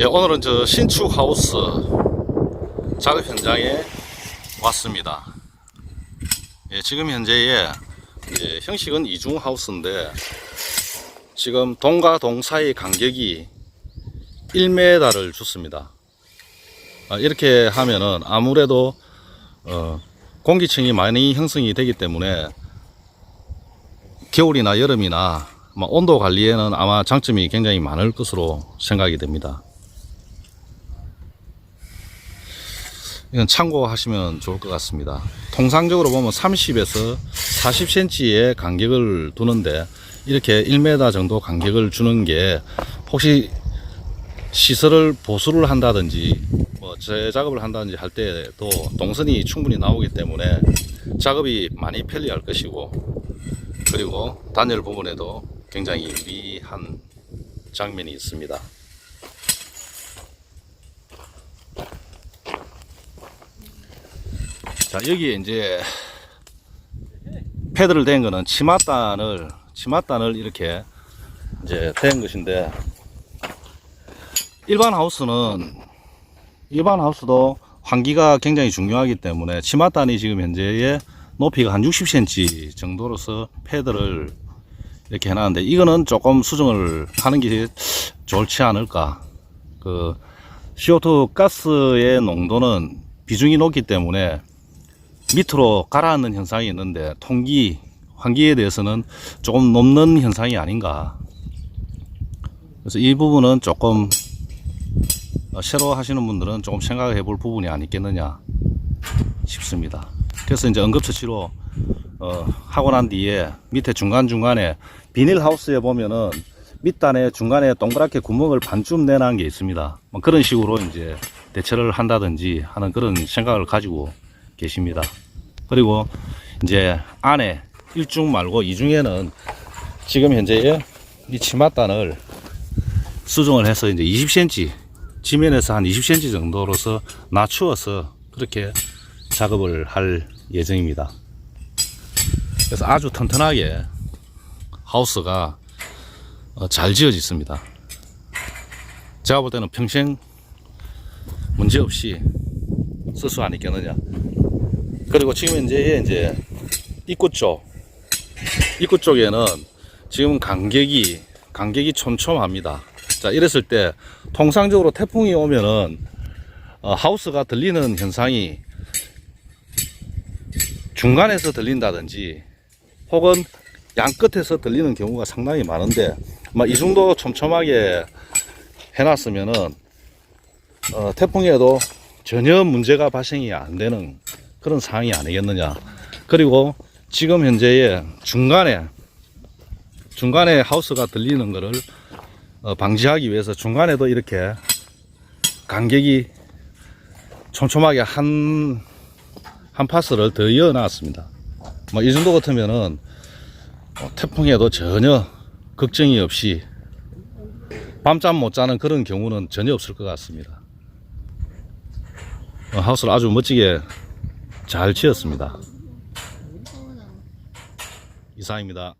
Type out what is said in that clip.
예, 오늘은 저 신축 하우스 작업 현장에 왔습니다. 예, 지금 현재의 예, 형식은 이중 하우스인데 지금 동과 동 사이 간격이 1m를 줬습니다. 아, 이렇게 하면은 아무래도 어, 공기층이 많이 형성이 되기 때문에 겨울이나 여름이나 아마 온도 관리에는 아마 장점이 굉장히 많을 것으로 생각이 됩니다. 이건 참고하시면 좋을 것 같습니다. 통상적으로 보면 30에서 40cm의 간격을 두는데 이렇게 1m 정도 간격을 주는 게 혹시 시설을 보수를 한다든지 뭐 재작업을 한다든지 할 때도 동선이 충분히 나오기 때문에 작업이 많이 편리할 것이고 그리고 단열 부분에도 굉장히 유리한 장면이 있습니다. 자 여기에 이제 패드를 댄 거는 치맛단을 치맛단을 이렇게 이제 댄 것인데 일반 하우스는 일반 하우스도 환기가 굉장히 중요하기 때문에 치맛단이 지금 현재의 높이가 한 60cm 정도로서 패드를 이렇게 해놨는데 이거는 조금 수정을 하는 게 좋지 않을까. 그 CO2 가스의 농도는 비중이 높기 때문에 밑으로 가라앉는 현상이 있는데 통기 환기에 대해서는 조금 높는 현상이 아닌가 그래서 이 부분은 조금 어, 새로 하시는 분들은 조금 생각해 볼 부분이 아니겠느냐 싶습니다. 그래서 이제 응급처치로 어, 하고 난 뒤에 밑에 중간중간에 비닐하우스에 보면은 밑단에 중간에 동그랗게 구멍을 반쯤 내놓은 게 있습니다. 뭐 그런 식으로 이제 대처를 한다든지 하는 그런 생각을 가지고 계십니다. 그리고 이제 안에 1중 말고 2중에는 지금 현재의 이 치맛단을 수정을 해서 이제 20cm 지면에서 한 20cm 정도로서 낮추어서 그렇게 작업을 할 예정입니다. 그래서 아주 튼튼하게 하우스가 어, 잘 지어졌습니다. 제가 볼 때는 평생 문제 없이 쓸 수 아니겠느냐. 그리고 지금 현재 이제 입구 쪽, 입구 쪽에는 지금 간격이 간격이 촘촘합니다. 자, 이랬을 때 통상적으로 태풍이 오면은 어, 하우스가 들리는 현상이 중간에서 들린다든지 혹은 양 끝에서 들리는 경우가 상당히 많은데 뭐이 정도 촘촘하게 해놨으면은 어, 태풍에도 전혀 문제가 발생이 안 되는 그런 상황이 아니겠느냐. 그리고 지금 현재의 중간에 중간에 하우스가 들리는 것을 어, 방지하기 위해서 중간에도 이렇게 간격이 촘촘하게 한, 한 파스를 더 이어 놨습니다. 뭐 이 정도 같으면은 어, 태풍에도 전혀 걱정이 없이 밤잠 못 자는 그런 경우는 전혀 없을 것 같습니다. 어, 하우스를 아주 멋지게 잘 지었습니다. 이상입니다.